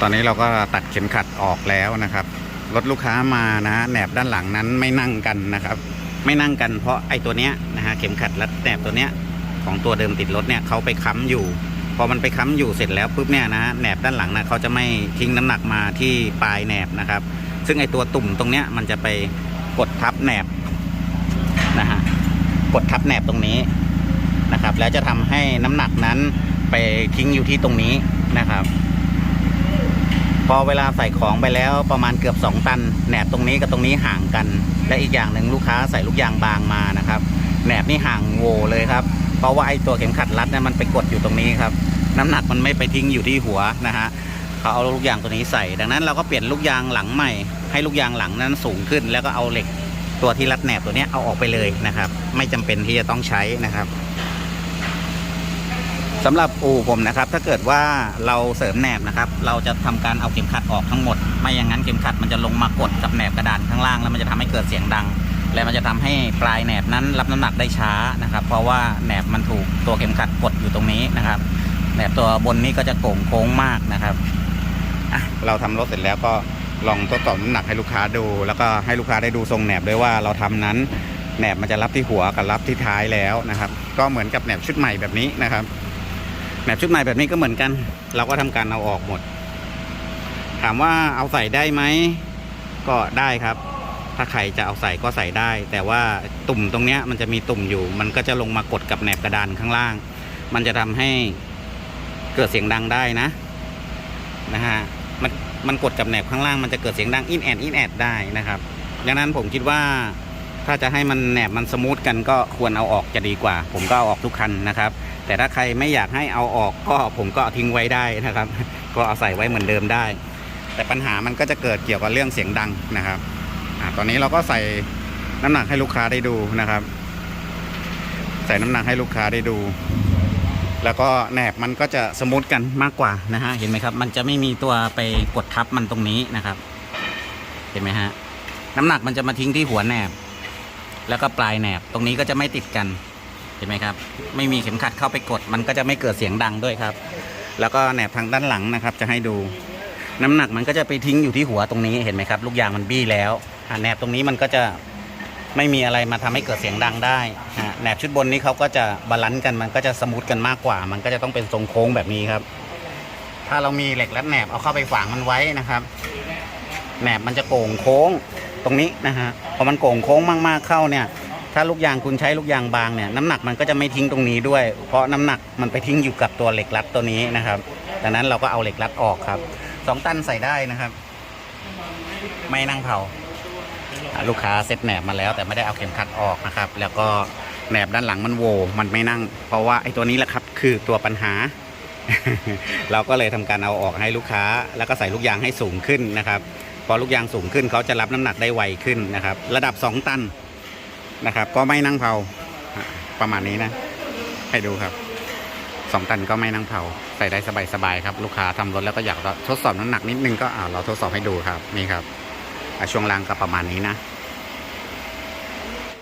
ตอนนี้เราก็ตัดเข็มขัดออกแล้วนะครับรถลูกค้ามานะฮะแหนบด้านหลังนั้นไม่นั่งกันนะครับ ไม่นั่งกันเพราะไอ้ตัวเนี้ยนะฮะเข็มขัดรัดแหนบตัวเนี้ยของตัวเดิมติดรถเนี่ยเขาไปค้ำอยู่ พอมันไปค้ำอยู่เสร็จแล้วปุ๊บเนี่ยนะแหนบด้านหลังนะเขาจะไม่ทิ้งน้ำหนักมาที่ปลายแหนบนะครับ ซึ่งไอ้ตัวตุ่มตรงเนี้ยมันจะไปกดทับแหนบนะฮะกดทับแหนบตรงนี้นะครับ แล้วจะทำให้น้ำหนักนั้นไปทิ้งอยู่ที่ตรงนี้นะครับ พอเวลาใส่ของไปแล้วประมาณเกือบ 2 ตันแหนบตรงนี้กับตรงนี้ห่างกัน และอีกอย่างหนึ่งลูกค้าใส่ลูกยางบางมานะครับแหนบนี่ห่างโวเลยครับ เพราะว่าไอ้ตัวเข็มขัดรัดเนี่ยมันไปกดอยู่ตรงนี้ครับน้ำหนักมันไม่ไปทิ้งอยู่ที่หัวนะฮะเขาเอาลูกยางตัวนี้ใส่ ดังนั้นเราก็เปลี่ยนลูกยางหลังใหม่ ให้ลูกยางหลังนั้นสูงขึ้น แล้วก็เอาเหล็กตัวที่รัดแหนบตัวนี้เอาออกไปเลยนะครับ ไม่จำเป็นที่จะต้องใช้นะครับ สำหรับอู่ผมนะครับ ถ้าเกิดว่าเราเสริมแหนบนะครับ เราจะทำการเอาเข็มขัดออกทั้งหมด ไม่อย่างนั้นเข็มขัดมันจะลงมากดกับแหนบกระดานข้างล่างแล้วมันจะทำให้เกิดเสียงดัง และมันจะทำให้ปลายแหนบนั้นรับน้ำหนักได้ช้านะครับ เพราะว่าแหนบมันถูกตัวเข็มขัดกดอยู่ตรงนี้นะครับแหนบตัวบนนี้ก็จะโก่งโค้งมากนะครับเราทำรถเสร็จแล้วก็ลองทดสอบน้ำหนักให้ลูกค้าดู แล้วก็ให้ลูกค้าได้ดูทรงแหนบด้วยว่าเราทำนั้นแหนบมันจะรับที่หัวกับรับที่ท้ายแล้วนะครับ ก็เหมือนกับแหนบชุดใหม่แบบนี้นะครับ แหนบชุดใหม่แบบนี้ก็เหมือนกัน เราก็ทำการเอาออกหมด ถามว่าเอาใส่ได้ไหม ก็ได้ครับ ถ้าใครจะเอาใส่ก็ใส่ได้ แต่ว่าตุ่มตรงเนี้ยมันจะมีตุ่มอยู่ มันก็จะลงมากดกับแหนบกระดานข้างล่าง มันจะทำให้เกิดเสียงดังได้นะนะฮะมันมันกดกับแหนบข้างล่างมันจะเกิดเสียงดังอินแอดอินแอดได้นะครับดังนั้นผมคิดว่าถ้าจะให้มันแหนบมันสมูทกันก็ควรเอาออกจะดีกว่า ผมก็เอาออกทุกคันนะครับ แต่ถ้าใครไม่อยากให้เอาออกก็ผมก็ทิ้งไว้ได้นะครับ ก็เอาใส่ไว้เหมือนเดิมได้ แต่ปัญหามันก็จะเกิดเกี่ยวกับเรื่องเสียงดังนะครับอตอนนี้เราก็ใส่น้ำหนักให้ลูกค้าได้ดูนะครับ ใส่น้ำหนักให้ลูกค้าได้ดู แล้วก็แหนบมันก็จะสมูทกันมากกว่านะฮะเห็นไหมครับ มันจะไม่มีตัวไปกดทับมันตรงนี้นะครับ เห็นไหมฮะน้ำหนักมันจะมาทิ้งที่หัวแหนบ แล้วก็ปลายแหนบตรงนี้ก็จะไม่ติดกัน เห็นไหมครับ ไม่มีเข็มขัดเข้าไปกด มันก็จะไม่เกิดเสียงดังด้วยครับ แล้วก็แหนบทางด้านหลังนะครับ จะให้ดู น้ำหนักมันก็จะไปทิ้งอยู่ที่หัวตรงนี้เห็นไหมครับ ลูกยางมันบี้แล้วแหนบตรงนี้มันก็จะไม่มีอะไรมาทำให้เกิดเสียงดังได้แหนบชุดบนนี้เขาก็จะบาลานซ์กันมันก็จะสมูทกันมากกว่า มันก็จะต้องเป็นทรงโค้งแบบนี้ครับ ถ้าเรามีเหล็กรัดแหนบเอาเข้าไปฝังมันไว้นะครับแหนบมันจะโก่งโค้งตรงนี้นะฮะพอมันโก่งโค้งมากๆเข้าเนี่ย ถ้าลูกยางคุณใช้ลูกยางบางเนี่ยน้ำหนักมันก็จะไม่ทิ้งตรงนี้ด้วย เพราะน้ำหนักมันไปทิ้งอยู่กับตัวเหล็กรัดตัวนี้นะครับดังนั้นเราก็เอาเหล็กรัดออกครับสองตันใส่ได้นะครับ ไม่นั่งเผาลูกค้าเซ็ตแหนบมาแล้ว แต่ไม่ได้เอาเข็มขัดออกนะครับ แล้วก็แหนบด้านหลังมันโวมันไม่นั่ง เพราะว่าไอ้ตัวนี้แหละครับคือตัวปัญหา เราก็เลยทำการเอาออกให้ลูกค้า แล้วก็ใส่ลูกยางให้สูงขึ้นนะครับ พอลูกยางสูงขึ้นเขาจะรับน้ำหนักได้ไวขึ้นนะครับ ระดับ 2 ตัน นะครับ ก็ไม่นั่งเผาประมาณนี้นะ ให้ดูครับสองตันก็ไม่นั่งเผาใส่ได้สบายๆครับ ลูกค้าทำรถแล้วก็อยากทดสอบน้ำหนักนิดนึงก็อ่าเราทดสอบให้ดูครับนี่ครับช่วงล่างก็ประมาณนี้นะ